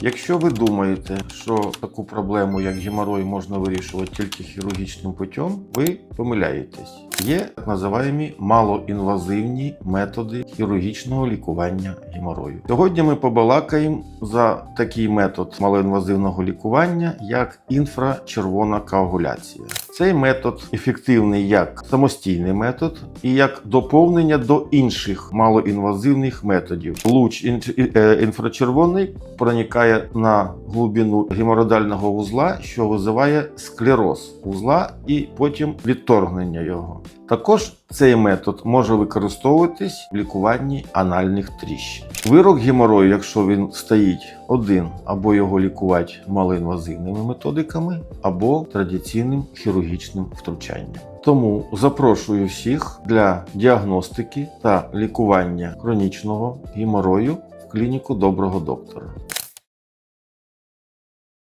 Якщо ви думаєте, що таку проблему, як геморой, можна вирішувати тільки хірургічним путем, ви помиляєтесь. Є так називаємо малоінвазивні методи хірургічного лікування геморою. Сьогодні ми побалакаємо за такий метод малоінвазивного лікування, як інфрачервона коагуляція. Цей метод ефективний як самостійний метод і як доповнення до інших малоінвазивних методів. Луч е, інфрачервоний проникає на глибину геморроїдального вузла, що визиває склероз вузла і потім відторгнення його. Також цей метод може використовуватись в лікуванні анальних тріщин. Вирок геморою, якщо він стоїть один, або його лікувати малоінвазивними методиками, або традиційним хірургічним втручанням. Тому запрошую всіх для діагностики та лікування хронічного геморою в клініку доброго доктора.